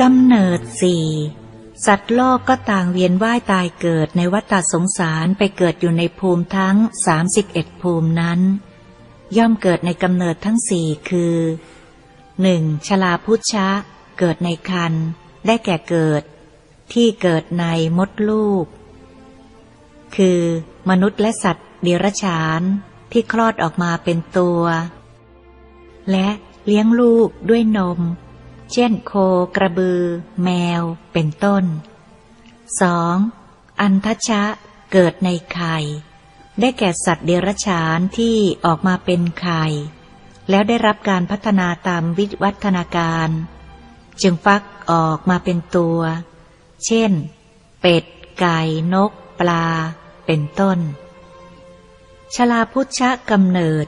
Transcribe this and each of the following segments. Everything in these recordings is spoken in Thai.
กำเนิดสี่สัตว์โลกก็ต่างเวียนว่ายตายเกิดในวัฏสงสารไปเกิดอยู่ในภูมิทั้ง31ภูมินั้น ย่อมเกิดในกำเนิดทั้งสี่คือหนึ่งชลาพุชะ เกิดในคันได้แก่เกิด ที่เกิดในมดลูก คือ มนุษย์และสัตว์เดรัจฉานที่คลอดออกมาเป็นตัว และเลี้ยงลูกด้วยนม เช่น โค กระบือ แมว เป็นต้น 2. อันทชะ เกิดในไข่ ได้แก่สัตว์เดรัจฉานที่ออกมาเป็นไข่ แล้วได้รับการพัฒนาตามวิวัฒนาการ จึงฟักออกมาเป็นตัว เช่น เป็ด ไก่ นก ปลา เป็นต้น ชลาพุชะกำเนิด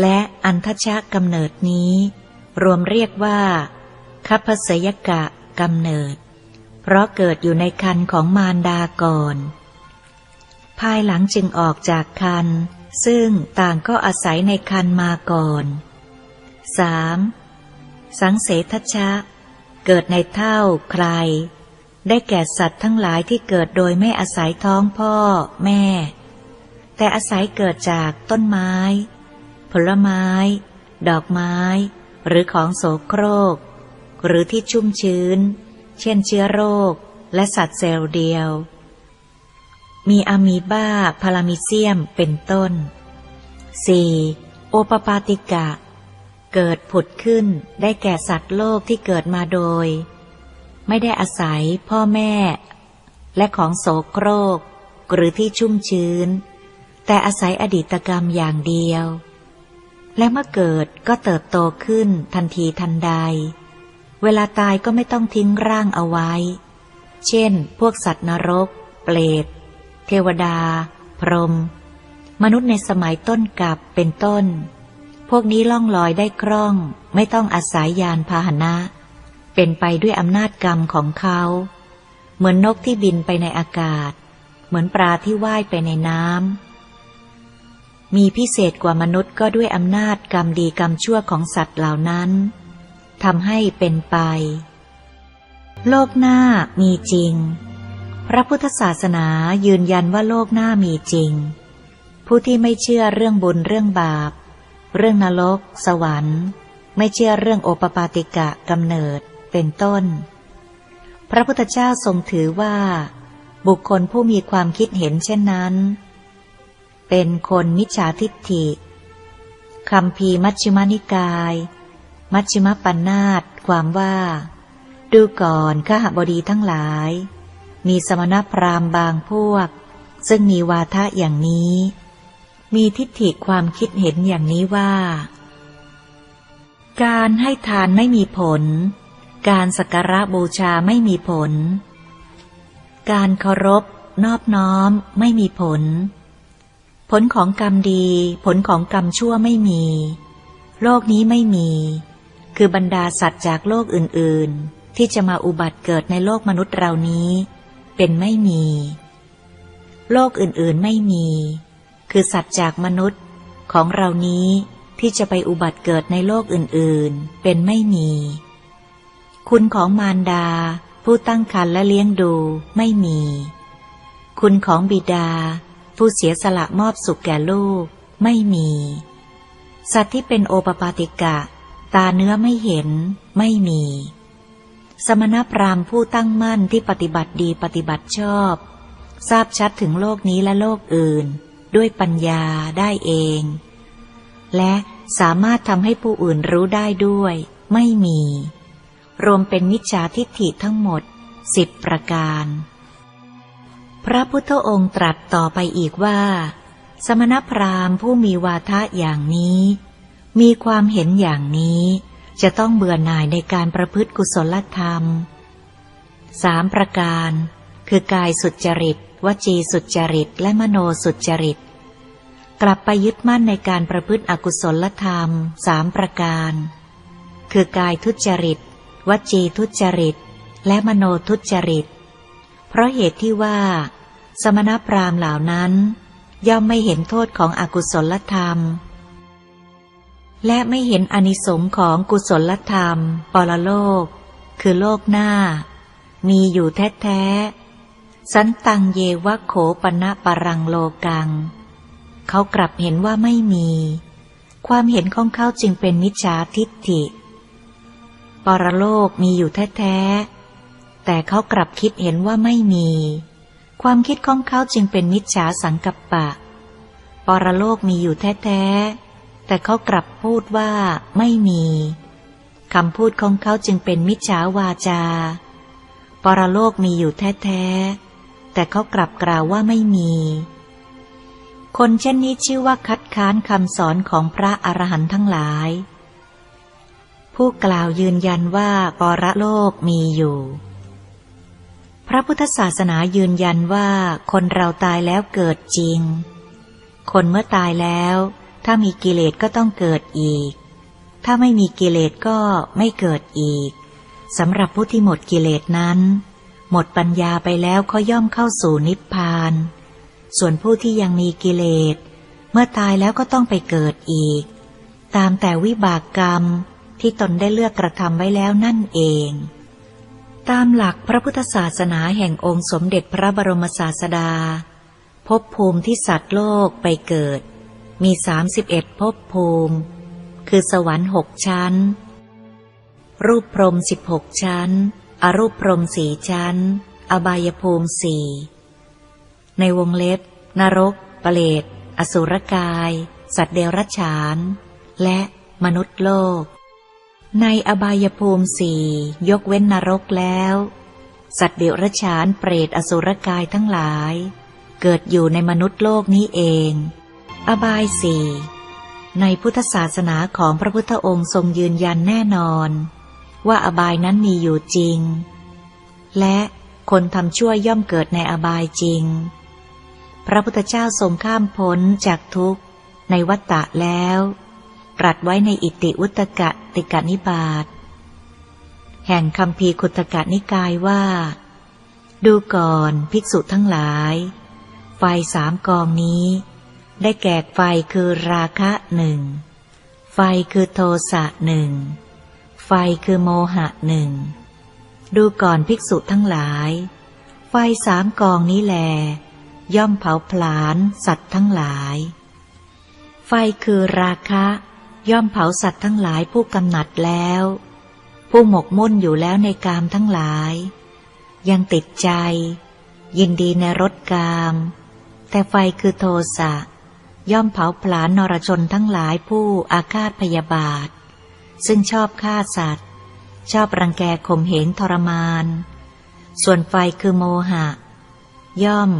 และอันทชะกำเนิดนี้ รวมเรียกว่า คัพสยกะกำเนิด เพราะเกิดอยู่ในคันของมารดาก่อน ภายหลังจึงออกจากคัน ซึ่งต่างก็อาศัยในคันมาก่อน 3. สังเสทชะ เกิดในเท่าใคร ได้แก่สัตว์ทั้งหลายที่เกิดโดยไม่อาศัยท้องพ่อแม่ แต่อาศัยเกิดจากต้นไม้ ผลไม้ ดอกไม้ หรือของโสโครก หรือที่ชุ่มชื้น เช่นเชื้อโรค และสัตว์เซลล์เดียว มีอะมีบาพารามิเซียมเป็นต้น 4. โอปปาติกะ เกิดผุดขึ้นได้แก่สัตว์โลกที่เกิดมาโดย ไม่ได้อาศัยพ่อแม่ และของโสโครก หรือที่ชุ่มชื้น แต่อาศัยอดีตกรรมอย่างเดียวและเมื่อเกิดก็เติบโตขึ้นทันทีทันใด เวลาตายก็ไม่ต้องทิ้งร่างเอาไว้ เช่น พวกสัตว์นรก เปรต เทวดา พรหม มนุษย์ในสมัยต้นกับเป็นต้น พวกนี้ล่องลอยได้คล่อง ไม่ต้องอาศัยยานพาหนะ เป็นไปด้วยอำนาจกรรมของเขา เหมือนนกที่บินไปในอากาศ เหมือนปลาที่ว่ายไปในน้ำ มีพิเศษกว่ามนุษย์ก็ด้วยอำนาจกรรมดีกรรมชั่วของสัตว์เหล่านั้น ทำให้เป็นไป โลกหน้ามีจริง พระพุทธศาสนายืนยันว่าโลกหน้ามีจริง ผู้ที่ไม่เชื่อเรื่องบุญเรื่องบาป เรื่องนรก สวรรค์ ไม่เชื่อเรื่องโอปปาติกะกำเนิดเป็นต้น พระพุทธเจ้าทรงถือว่า บุคคลผู้มีความคิดเห็นเช่นนั้น เป็นคนมิจฉาทิฏฐิคำพีมัชฌิมานิกาย มัชฌิมปัญนาตความว่า ดูก่อนข้าหบดีทั้งหลาย มีสมณพราหมณ์บางพวก ซึ่งมีวาทะอย่างนี้ มีทิฏฐิความคิดเห็นอย่างนี้ว่า การให้ทานไม่มีผล การสักการะบูชาไม่มีผล การเคารพนอบน้อมไม่มีผล ผลของกรรมดี ผลของกรรมชั่วไม่มี โลกนี้ไม่มี คือบรรดาสัตว์จากโลกอื่น ๆ ที่จะมาอุบัติเกิดในโลกมนุษย์เรานี้ เป็นไม่มี โลกอื่น ๆ ไม่มี คือสัตว์จากมนุษย์ของเรานี้ที่จะไปอุบัติเกิดในโลกอื่น ๆ เป็นไม่มี คุณของมารดา ผู้ตั้งครรภ์และเลี้ยงดูไม่มี คุณของบิดา ผู้เสียสละมอบสุขแก่ลูก ไม่มี สัตว์ที่เป็นโอปปาติกะ ตาเนื้อไม่เห็น ไม่มี สมณพราหมณ์ผู้ตั้งมั่นที่ปฏิบัติดีปฏิบัติชอบ ทราบชัดถึงโลกนี้และโลกอื่น ด้วยปัญญาได้เอง และสามารถทำให้ผู้อื่นรู้ได้ด้วย ไม่มี รวมเป็นมิจฉาทิฏฐิทั้งหมดสิบประการ พระพุทธองค์ตรัสต่อไปอีกว่า สมณพราหมณ์ผู้มีวาทะอย่างนี้ มีความเห็นอย่างนี้ จะต้องเบื่อหน่ายในการประพฤติกุศลธรรมสามประการ คือกายสุจริต วจีสุจริต และมโนสุจริต กลับไปยึดมั่นในการประพฤติอกุศลธรรมสามประการ คือกายทุจริต วจีทุจริต และมโนทุจริต เพราะเหตุที่ว่า สมณพราหมณ์เหล่านั้น ย่อมไม่เห็นโทษของอกุศลธรรม และไม่เห็นอนิสงของกุศลธรรม ปรโลก คือโลกหน้า มีอยู่แท้ๆ สันตังเยวะโขปณะปรังโลกัง เขากลับเห็นว่าไม่มี ความเห็นของเขาจึงเป็นมิจฉาทิฏฐิ ปรโลกมีอยู่แท้ๆ แต่เขากลับคิดเห็นว่าไม่มี ความคิดของเขาจึงเป็นมิจฉาสังกัปปะ ปรโลกมีอยู่แท้ๆ แต่เขากลับพูดว่าไม่มีคำพูดของเขาจึงเป็นมิจฉาวาจา ปรโลกมีอยู่แท้ๆ แต่เขากลับกล่าวว่าไม่มี คนเช่นนี้ชื่อว่าคัดค้านคำสอนของพระอรหันต์ทั้งหลาย ผู้กล่าวยืนยันว่าปรโลกมีอยู่ พระพุทธศาสนายืนยันว่าคนเราตายแล้วเกิดจริง คนเมื่อตายแล้ว ถ้ามีกิเลสก็ต้องเกิดอีก ถ้าไม่มีกิเลสก็ไม่เกิดอีกสำหรับผู้ที่หมดกิเลสนั้น หมดปัญญาไปแล้วเขาย่อมเข้าสู่นิพพาน ส่วนผู้ที่ยังมีกิเลส เมื่อตายแล้วก็ต้องไปเกิดอีก ตามแต่วิบากกรรมที่ตนได้เลือกกระทำไว้แล้วนั่นเอง ตามหลักพระพุทธศาสนาแห่งองค์สมเด็จพระบรมศาสดาภพภูมิที่สัตว์โลกไปเกิด มีสามสิบเอ็ดภพภูมิ คือสวรรค์หกชั้น รูปพรหมสิบหกชั้น อรูปพรหมสี่ชั้น อบายภูมิสี่ในวงเล็บ นรกเปรตอสุรกาย สัตว์เดรัจฉาน และมนุษย์โลก ในอบายภูมิสี่ยกเว้นนรกแล้ว สัตว์เดรัจฉานเปรตอสุรกายทั้งหลาย เกิดอยู่ในมนุษย์โลกนี้เอง อบายสี่ในพุทธศาสนาของพระพุทธองค์ทรงยืนยันแน่นอน ว่าอบายนั้นมีอยู่จริง และคนทำชั่วย่อมเกิดในอบายจริง พระพุทธเจ้าทรงข้ามพ้นจากทุกข์ในวัฏฏะแล้วตรัสไว้ในอิติวุตกะติกานิบาตแห่งคำพีคุตกะนิกายว่า ดูก่อนภิกษุทั้งหลาย ไฟสามกองนี้ ได้แก่ไฟคือราคะหนึ่ง ไฟคือโทสะหนึ่ง ไฟคือโมหะหนึ่ง ดูก่อนภิกษุทั้งหลาย ไฟสามกองนี้แล ย่อมเผาผลาญสัตว์ทั้งหลาย ไฟคือราคะ ย่อมเผาสัตว์ทั้งหลายผู้กำหนัดแล้ว ผู้หมกมุ่นอยู่แล้วในกามทั้งหลาย ยังติดใจ ยินดีในรสกาม แต่ไฟคือโทสะ ย่อมเผาผลาญนรชนทั้งหลายผู้อาฆาตพยาบาท ซึ่งชอบฆ่าสัตว์ ชอบรังแกข่มเหงทรมาน ส่วนไฟคือโมหะ ย่อม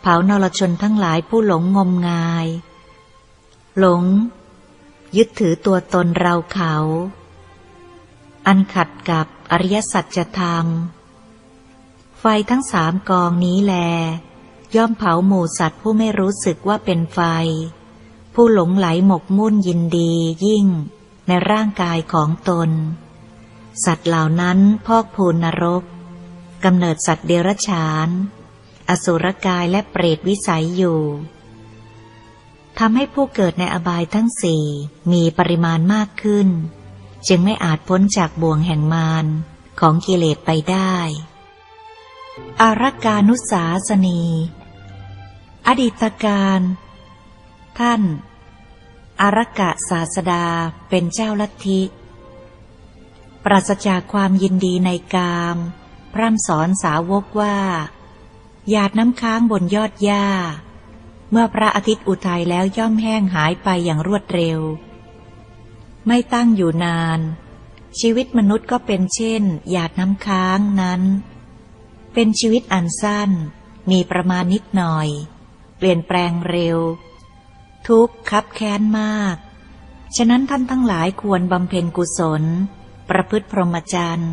เผานรชนทั้งหลายผู้หลงงมงาย หลง ยึดถือตัวตนเราเขา อันขัดกับอริยสัจธรรม ไฟทั้งสามกองนี้แล ย่อมเผาหมู่สัตว์ผู้ไม่รู้สึกว่าเป็นไฟ ผู้หลงไหลหมกมุ่นยินดียิ่งในร่างกายของตน สัตว์เหล่านั้นพอกพูนนรกกำเนิดสัตว์เดรัจฉาน อสุรกายและเปรตวิสัยอยู่ทำให้ผู้เกิดในอบายทั้งสี่มีปริมาณมากขึ้น จึงไม่อาจพ้นจากบ่วงแห่งมารของกิเลสไปได้ อารักานุสาสนี อดีตการ ท่าน อารักกะศาสดาเป็นเจ้าลัทธิ ปราศจากความยินดีในกาม พร่ำสอนสาวกว่า หยาดน้ำค้างบนยอดหญ้า เมื่อพระอาทิตย์อุทัยแล้วย่อมแห้งหายไปอย่างรวดเร็ว ไม่ตั้งอยู่นาน ชีวิตมนุษย์ก็เป็นเช่น หยาดน้ำค้างนั้น เป็นชีวิตอันสั้นมีประมาณนิดหน่อย เปลี่ยนแปลงเร็ว ทุกข์คับแค้นมาก ฉะนั้นท่านทั้งหลายควรบำเพ็ญกุศล ประพฤติพรหมจรรย์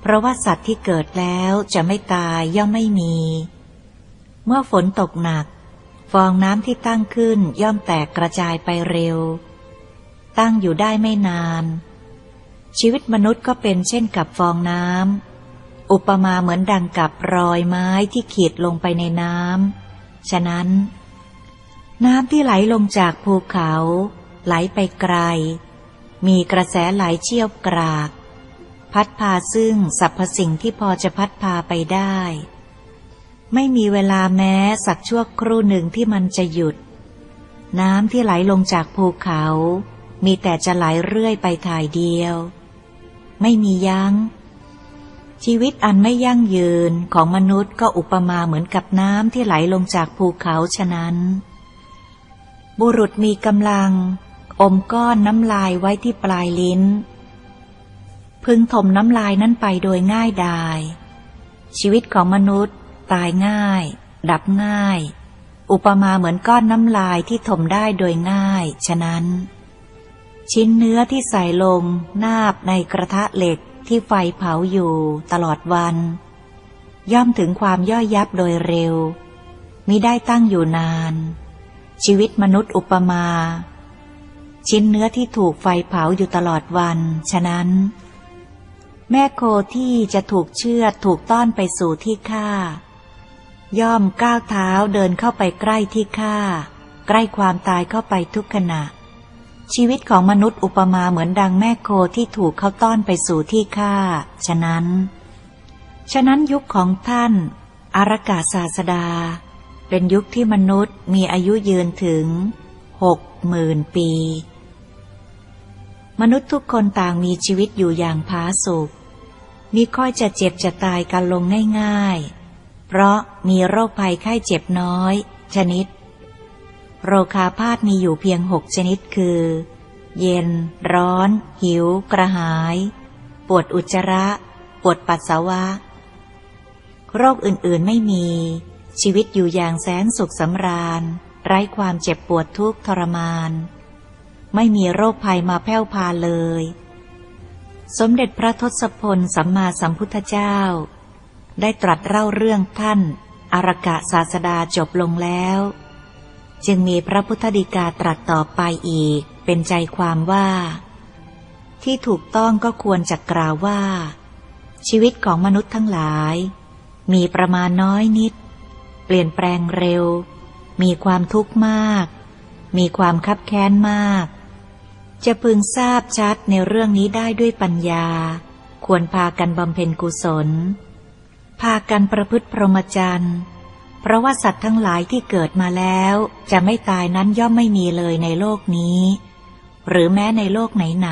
เพราะว่าสัตว์ที่เกิดแล้วจะไม่ตายย่อมไม่มี เมื่อฝนตกหนัก ฟองน้ำที่ตั้งขึ้นย่อมแตกกระจายไปเร็ว ตั้งอยู่ได้ไม่นาน ชีวิตมนุษย์ก็เป็นเช่นกับฟองน้ำอุปมาเหมือนดังกับรอยไม้ที่ขีดลงไปในน้ำ ฉะนั้น น้ำที่ไหลลงจากภูเขา ไหลไปไกล มีกระแสไหลเชี่ยวกราก พัดพาซึ่งสรรพสิ่งที่พอจะพัดพาไปได้ ไม่มีเวลาแม้สักชั่วครู่หนึ่งที่มันจะหยุด น้ำที่ไหลลงจากภูเขา มีแต่จะไหลเรื่อยไปถ่ายเดียว ไม่มียัง้ง ชีวิตอันไม่ยั่งยืนของมนุษย์ก็อุปมาเหมือนกับน้ำที่ไหลลงจากภูเขาฉะนั้น บุรุษมีกำลัง อมก้อนน้ำลายไว้ที่ปลายลิ้น พึงถมน้ำลายนั้นไปโดยง่ายดาย ชีวิตของมนุษย์ ตายง่าย ดับง่าย อุปมาเหมือนก้อนน้ำลายที่ถมได้โดยง่าย ฉะนั้น ชิ้นเนื้อที่ใส่ลง นาบในกระทะเหล็ก ที่ไฟเผาอยู่ตลอดวัน ย่อมถึงความย่อยยับโดยเร็วมิได้ตั้งอยู่นาน ชีวิตมนุษย์อุปมา ชิ้นเนื้อที่ถูกไฟเผาอยู่ตลอดวัน ฉะนั้น แม่โคที่จะถูกเชือดถูกต้อนไปสู่ที่ฆ่า ย่อมก้าวเท้าเดินเข้าไปใกล้ที่ฆ่า ใกล้ความตายเข้าไปทุกขณะ ชีวิตของมนุษย์อุปมาเหมือนดังแม่โคที่ถูกเข้าต้อนไปสู่ที่ฆ่า ฉะนั้น ฉะนั้นยุคของท่านอารกาศาสดา เป็นยุคที่มนุษย์มีอายุยืนถึงหกหมื่นปี มนุษย์ทุกคนต่างมีชีวิตอยู่อย่างผาสุกมีค่อยจะเจ็บจะตายกันลงง่ายๆ เพราะมีโรคภัยไข้เจ็บน้อย ชนิด โรคาพาธมีอยู่เพียงหกชนิดคือ เย็น ร้อน หิว กระหาย ปวดอุจจาระ ปวดปัสสาวะ โรคอื่นๆไม่มี ชีวิตอยู่อย่างแสนสุขสำราญ ไร้ความเจ็บปวดทุกข์ทรมาน ไม่มีโรคภัยมาแผ่วพาเลย สมเด็จพระทศพลสัมมาสัมพุทธเจ้า ได้ตรัสเล่าเรื่องท่าน อารกะศาสดาจบลงแล้ว จึงมีพระพุทธดีกาตรัสต่อไปอีก เป็นใจความว่า ที่ถูกต้องก็ควรจะกล่าวว่า ชีวิตของมนุษย์ทั้งหลาย มีประมาณน้อยนิด เปลี่ยนแปลงเร็ว มีความทุกข์มาก มีความคับแค้นมาก จะพึงทราบชัดในเรื่องนี้ได้ด้วยปัญญา ควรพากันบำเพ็ญกุศล พากันประพฤติพรหมจรรย์ เพราะว่าสัตว์ทั้งหลายที่เกิดมาแล้ว จะไม่ตายนั้นย่อมไม่มีเลยในโลกนี้ หรือแม้ในโลกไหน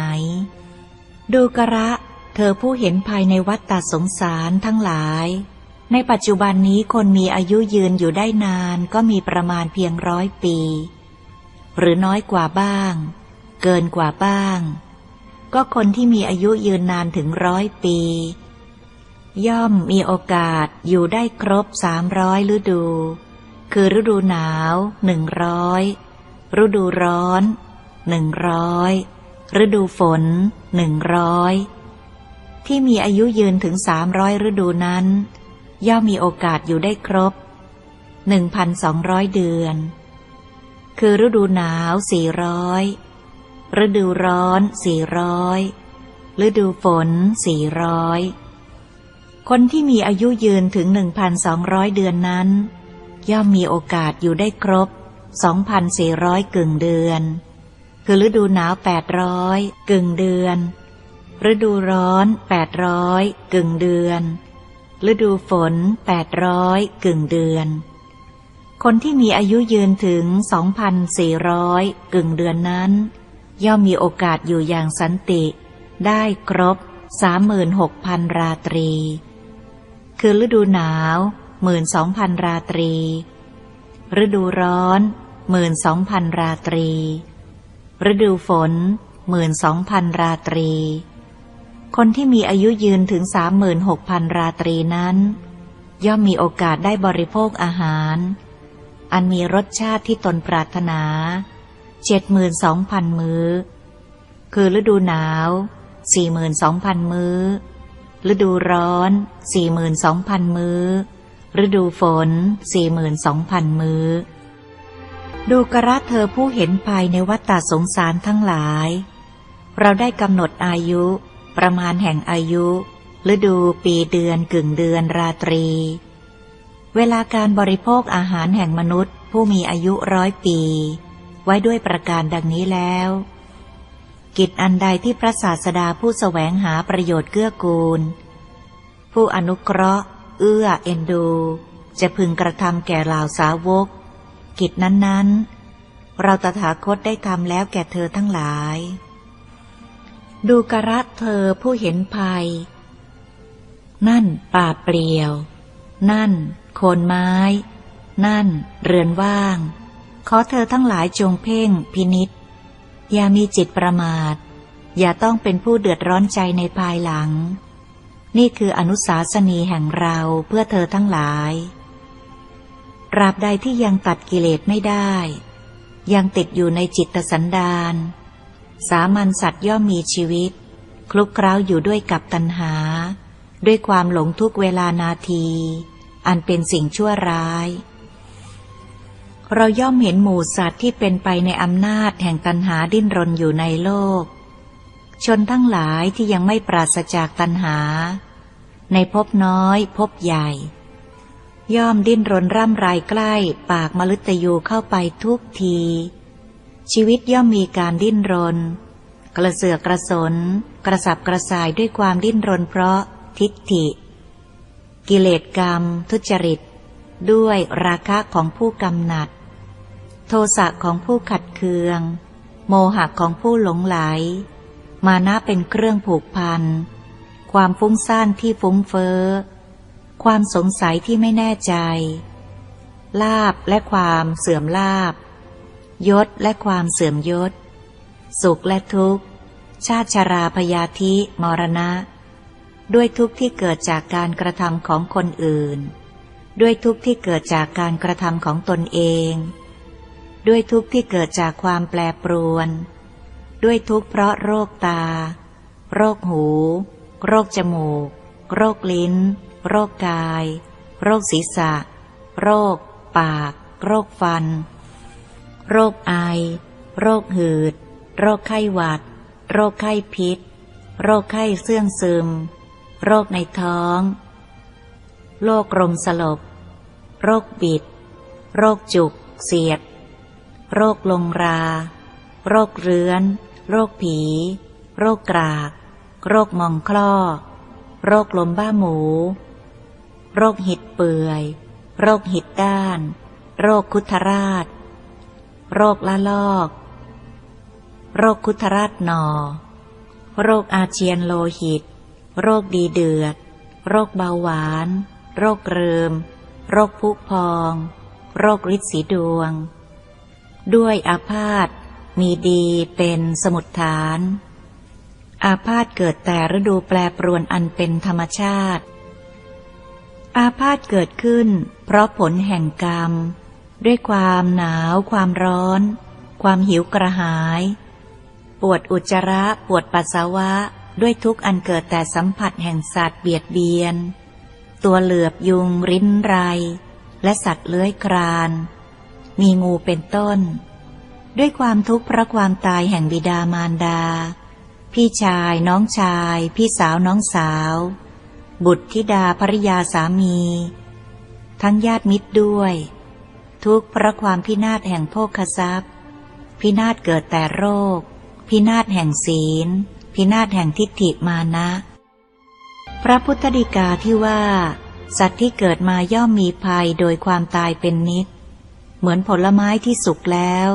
ๆดูกระ เธอผู้เห็นภายในวัฏฏสงสารทั้งหลาย ในปัจจุบันนี้คนมีอายุยืนอยู่ได้นานก็มีประมาณเพียงร้อยปี หรือน้อยกว่าบ้าง เกินกว่าบ้าง ก็คนที่มีอายุยืนนานถึงร้อยปี ย่อมมีโอกาสอยู่ได้ครบสามร้อยฤดู คือฤดูหนาวหนึ่งร้อยฤดูร้อนหนึ่งร้อยฤดูฝนหนึ่งร้อยที่มีอายุยืนถึงสามร้อยฤดูนั้น ย่อมมีโอกาสอยู่ได้ครบหนึ่งพันสองร้อยเดือน คือฤดูหนาวสี่ร้อยฤดูร้อนสี่ร้อยฤดูฝนสี่ร้อย คนที่มีอายุยืนถึงหนึ่งพันสองร้อยเดือนนั้น ย่อมมีโอกาสอยู่ได้ครบสองพันสี่ร้อยกึ่งเดือน คือฤดูหนาวแปดร้อยกึ่งเดือน ฤดูร้อนแปดร้อยกึ่งเดือน ฤดูฝนแปดร้อยกึ่งเดือน คนที่มีอายุยืนถึงสองพันสี่ร้อยกึ่งเดือนนั้น ย่อมมีโอกาสอยู่อย่างสันติ ได้ครบสามหมื่นหกพันราตรี คือฤดูหนาวหมื่นสองพันราตรี ฤดูร้อนหมื่นสองพันราตรี ฤดูฝนหมื่นสองพันราตรี คนที่มีอายุยืนถึงสามหมื่นหกพันราตรีนั้น ย่อมมีโอกาสได้บริโภคอาหาร อันมีรสชาติที่ตนปรารถนาเจ็ดหมื่นสองพันมื้อ คือฤดูหนาวสี่หมื่นสองพันมื้อ ฤดูร้อนสี่หมื่นสองพันมื้อ ฤดูฝนสี่หมื่นสองพันมื้อ ดูกระเธอผู้เห็นภายในวัฏฏสงสารทั้งหลาย เราได้กำหนดอายุ ประมาณแห่งอายุ ฤดูปีเดือนกึ่งเดือนราตรี เวลาการบริโภคอาหารแห่งมนุษย์ ผู้มีอายุร้อยปี ไว้ด้วยประการดังนี้แล้ว กิจอันใดที่พระศาสดาผู้แสวงหาประโยชน์เกื้อกูล ผู้อนุเคราะห์ เอื้อเอ็นดู จะพึงกระทำแก่เหล่าสาวก กิจนั้นๆ เราตถาคตได้ทำแล้วแก่เธอทั้งหลาย ดูกระเธอผู้เห็นภัย นั่นป่าเปลี่ยว นั่น โคนไม้ นั่น เรือนว่าง ขอเธอทั้งหลายจงเพ่งพินิษ อย่ามีจิตประมาท อย่าต้องเป็นผู้เดือดร้อนใจในภายหลัง นี่คืออนุสาสนีแห่งเราเพื่อเธอทั้งหลายตราบใดที่ยังตัดกิเลสไม่ได้ ยังติดอยู่ในจิตสันดานสามัญสัตว์ย่อมมีชีวิต คลุกเคล้าอยู่ด้วยกับตัณหา ด้วยความหลงทุกเวลานาที อันเป็นสิ่งชั่วร้าย เราย่อมเห็นหมู่สัตว์ที่เป็นไปในอำนาจแห่งตัณหาดิ้นรนอยู่ในโลก ชนทั้งหลายที่ยังไม่ปราศจากตัณหา ในภพน้อยภพใหญ่ ย่อมดิ้นรนร่ำไรใกล้ ปากมฤตยูเข้าไปทุกที ชีวิตย่อมมีการดิ้นรน กระเสือกกระสน กระสับกระส่ายด้วยความดิ้นรนเพราะทิฏฐิ กิเลสกรรม ทุจริต ด้วยราคะของผู้กำหนัด โทสะของผู้ขัดเคือง โมหะของผู้หลงไหล มานะเป็นเครื่องผูกพัน ความฟุ้งซ่านที่ฟุ้งเฟ้อ ความสงสัยที่ไม่แน่ใจ ลาบและความเสื่อมลาบ ยศและความเสื่อมยศ สุขและทุกข์ ชาติชราพยาธิมรณะ ด้วยทุกข์ที่เกิดจากการกระทำของคนอื่น ด้วยทุกข์ที่เกิดจากการกระทำของตนเอง ด้วยทุกข์ที่เกิดจากความแปรปรวน ด้วยทุกข์เพราะโรคตา โรคหู โรคจมูก โรคลิ้น โรคกาย โรคศีรษะ โรค ปาก โรคฟัน โรคไอ โรคหืด โรคไข้หวัด โรคไข้พิษ โรคไข้เสื่องซึม โรคในท้อง โรคลมสลบ โรคบิด โรคจุก เสียด โรคลงรา โรคเรื้อน โรคผี โรคกราก โรคมองคลอโรคลมบ้าหมู โรคหิดเปื่อย โรคหิดด้าน โรคคุทราช โรคละลอก โรคคุทราชนอ โรคอาเจียนโลหิต โรคดีเดือด โรคเบาหวาน โรคเริม โรคพุพอง โรคฤทธิ์สีดวง ด้วยอาพาธมีดีเป็นสมุดฐาน อาพาธเกิดแต่ฤดูแปรปรวนอันเป็นธรรมชาติ อาพาธเกิดขึ้น เพราะผลแห่งกรรม ด้วยความหนาว ความร้อน ความหิวกระหาย ปวดอุจจาระปวดปัสสาวะด้วยทุกข์อันเกิดแต่สัมผัสแห่งสัตว์เบียดเบียน ตัวเหลือบยุงริ้นไร และสัตว์เลื้อยคราน มีงูเป็นต้น ด้วยความทุกข์เพราะความตายแห่งบิดามารดา พี่ชาย น้องชาย พี่สาวน้องสาว บุตรธิดาภริยาสามี ทั้งญาติมิตรด้วย ทุกข์เพราะความพินาศแห่งโภคทรัพย์ พินาศเกิดแต่โรค พินาศแห่งศีล พินาศแห่งทิฏฐิมานะ พระพุทธดีกาที่ว่าสัตว์ที่เกิดมาย่อมมีภัยโดยความตายเป็นนิด เหมือนผลไม้ที่สุกแล้ว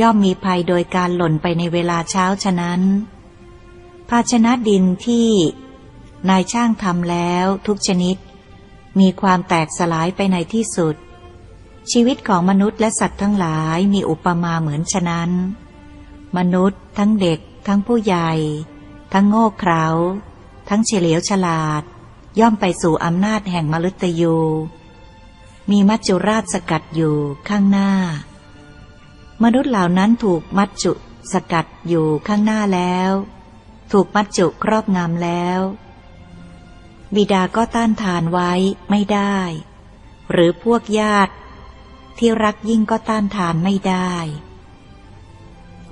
ย่อมมีภัยโดยการหล่นไปในเวลาเช้าฉะนั้น ภาชนะดินที่นายช่างทำแล้วทุกชนิด มีความแตกสลายไปในที่สุด ชีวิตของมนุษย์และสัตว์ทั้งหลายมีอุปมาเหมือนฉะนั้น มนุษย์ ทั้งเด็ก ทั้งผู้ใหญ่ ทั้งโง่เขลาทั้งเฉลียวฉลาด ย่อมไปสู่อำนาจแห่งมฤตยู มีมัจจุราชสกัดอยู่ข้างหน้า มนุษย์เหล่านั้นถูกมัจจุสกัดอยู่ข้างหน้าแล้ว ถูกมัจจุครอบงำแล้ว บิดาก็ต้านทานไว้ไม่ได้ หรือพวกญาติ ที่รักยิ่งก็ต้านทานไม่ได้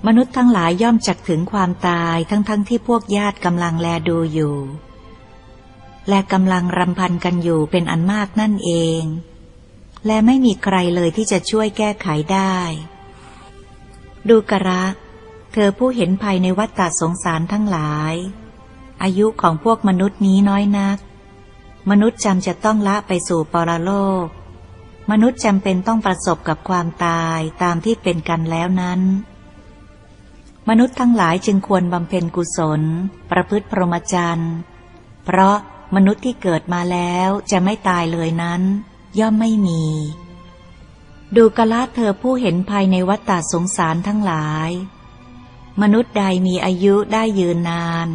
มนุษย์ทั้งหลายย่อมจักถึงความตายทั้งๆทที่พวกญาติกำลังแลดูอยู่ และกำลังรำพันกันอยู่เป็นอันมากนั่นเอง และไม่มีใครเลยที่จะช่วยแก้ไขได้ ดูกระเธอผู้เห็นภัยในวัฏฏะสงสารทั้งหลาย อายุของพวกมนุษย์นี้น้อยนัก มนุษย์จำจะต้องละไปสู่ปรโลก มนุษย์จำเป็นต้องประสบกับความตายตามที่เป็นกันแล้วนั้น มนุษย์ทั้งหลายจึงควรบำเพ็ญกุศล ประพฤติพรหมจรรย์ เพราะมนุษย์ที่เกิดมาแล้วจะไม่ตายเลยนั้น ย่อมไม่มี ดูกะละเธอผู้เห็นภัยในวัฏฏะสงสารทั้งหลาย มนุษย์ใดมีอายุได้ยืนนาน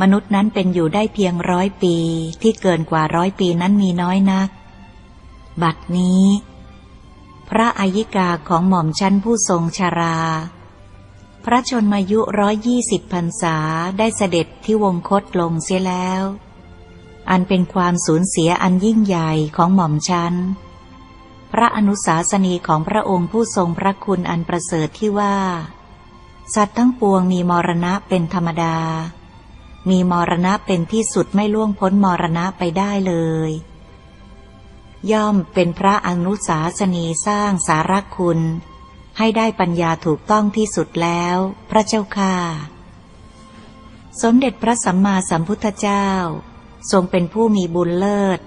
มนุษย์นั้นเป็นอยู่ได้เพียงร้อยปีที่เกินกว่าร้อยปีนั้นมีน้อยนัก บัดนี้ พระอายิกาของหม่อมชั้นผู้ทรงชารา พระชนมายุร้อยยี่สิบพรรษาได้เสด็จที่วงคตลงเสียแล้ว อันเป็นความสูญเสียอันยิ่งใหญ่ของหม่อมชัน พระอนุสาสนีของพระองค์ผู้ทรงพระคุณอันประเสริฐที่ว่า สัตว์ทั้งปวงมีมรณะเป็นธรรมดา มีมรณะเป็นที่สุดไม่ล่วงพ้นมรณะไปได้เลย ย่อมเป็นพระอนุสาสนีสร้างสารคุณ ให้ได้ปัญญาถูกต้องที่สุดแล้ว พระเจ้าค่าสมเด็จพระสัมมาสัมพุทธเจ้า ทรงเป็นผู้มีบุญเลิศ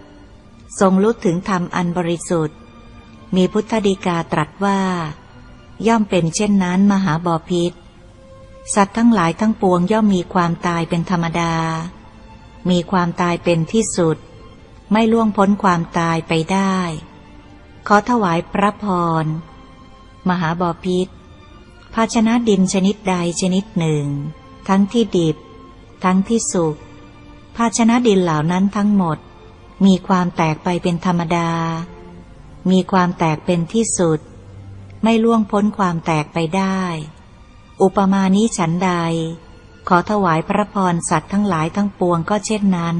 ทรงรู้ถึงธรรมอันบริสุทธิ์ มีพุทธดีกาตรัสว่า ย่อมเป็นเช่นนั้นมหาบอพิษ สัตว์ทั้งหลายทั้งปวงย่อมมีความตายเป็นธรรมดา มีความตายเป็นที่สุด ไม่ล่วงพ้นความตายไปได้ ขอถวายพระพร มหาบอพิษภาชนะดินชนิดใดชนิดหนึ่ง ทั้งที่ดิบ ทั้งที่สุกาชนะดินเหล่านั้นทั้งหมด มีความแตกไปเป็นธรรมดา มีความแตกเป็นที่สุด ไม่ล่วงพ้นความแตกไปได้ อุปมานี้ฉันใด ขอถวายพระพรสัตว์ทั้งหลายทั้งปวงก็เช่นนั้น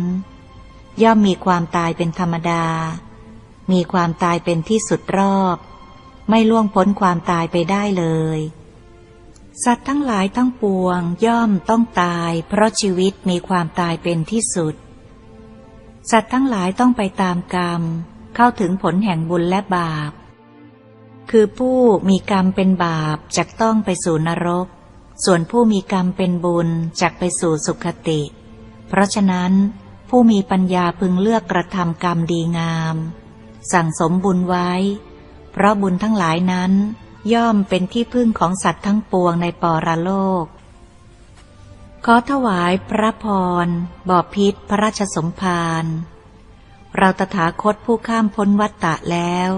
ย่อมมีความตายเป็นธรรมดา มีความตายเป็นที่สุดรอบ ไม่ล่วงพ้นความตายไปได้เลย สัตว์ทั้งหลายทั้งปวงย่อมต้องตาย เพราะชีวิตมีความตายเป็นที่สุด สัตว์ทั้งหลายต้องไปตามกรรม เข้าถึงผลแห่งบุญและบาป คือผู้มีกรรมเป็นบาปจะต้องไปสู่นรก ส่วนผู้มีกรรมเป็นบุญจะไปสู่สุขติ เพราะฉะนั้น ผู้มีปัญญาพึงเลือกกระทำกรรมดีงาม สั่งสมบุญไว้ เพราะบุญทั้งหลายนั้น ย่อมเป็นที่พึ่งของสัตว์ทั้งปวงในปรโลก ขอถวายพระพรบอพิษพระราชสมภารเราตถาคตผู้ข้ามพ้นวัฏฏะแล้ว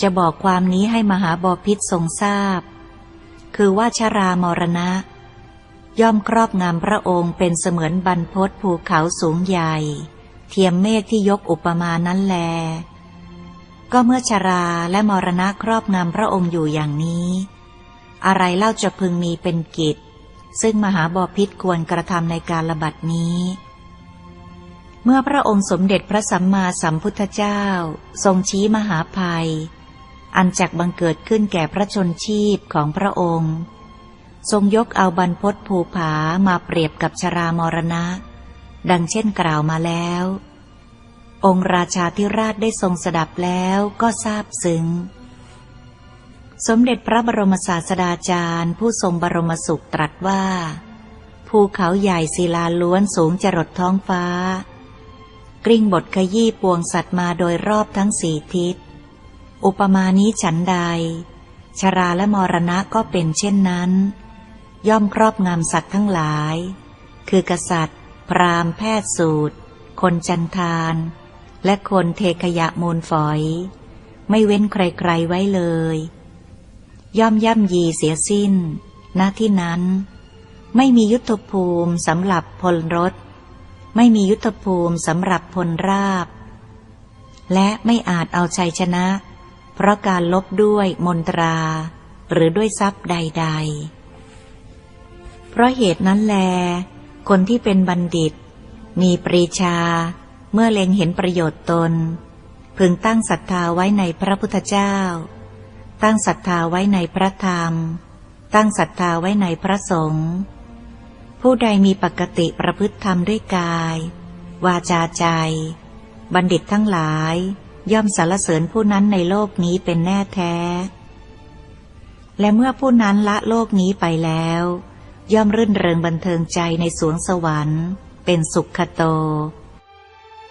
จะบอกความนี้ให้มหาบอพิษทรงทราบ คือว่าชรามรณะ ย่อมครอบงำพระองค์เป็นเสมือนบรรพศภูเขาสูงใหญ่ เทียมเมฆที่ยกอุปมานั้นแล ก็เมื่อชราและมรณะครอบงำพระองค์อยู่อย่างนี้ อะไรเล่าจะพึงมีเป็นกิจ ซึ่งมหาบอพิษควรกระทำในการระบัดนี้ เมื่อพระองค์สมเด็จพระสัมมาสัมพุทธเจ้า ทรงชี้มหาภัย อันจักบังเกิดขึ้นแก่พระชนชีพของพระองค์ ทรงยกเอาบรรพศภูผามาเปรียบกับชรามรณะ ดังเช่นกล่าวมาแล้ว องค์ราชาธิราชได้ทรงสดับแล้วก็ทราบซึ้ง สมเด็จพระบรมศาสดาจารย์ ผู้ทรงบรมสุขตรัสว่า ภูเขาใหญ่ศิลาล้วนสูงจรดท้องฟ้ากริ่งบทขยี้ปวงสัตว์มาโดยรอบทั้งสี่ทิศ อุปมานี้ฉันใด ชราและมรณะก็เป็นเช่นนั้น ย่อมครอบงำสัตว์ทั้งหลาย คือกษัตริย์ พราหมณ์แพทย์สูตรคนจันทาน และคนเทขยะมูลฝอย ไม่เว้นใครๆไว้เลย ย่อมย่ำยีเสียสิ้นณที่นั้น ไม่มียุทธภูมิสำหรับพลรถ ไม่มียุทธภูมิสำหรับพลราบ และไม่อาจเอาชัยชนะ เพราะการลบด้วยมนตรา หรือด้วยทรัพย์ใด ๆ เพราะเหตุนั้นแล คนที่เป็นบัณฑิต มีปรีชา เมื่อเล็งเห็นประโยชน์ตน พึงตั้งศรัทธาไว้ในพระพุทธเจ้า ตั้งศรัทธาไว้ในพระธรรม ตั้งศรัทธาไว้ในพระสงฆ์ผู้ใดมีปกติประพฤติธรรมด้วยกาย วาจาใจ บัณฑิตทั้งหลาย ย่อมสรรเสริญผู้นั้นในโลกนี้เป็นแน่แท้ และเมื่อผู้นั้นละโลกนี้ไปแล้ว ย่อมรื่นเริงบันเทิงใจในสวงสวรรค์ เป็นสุขโต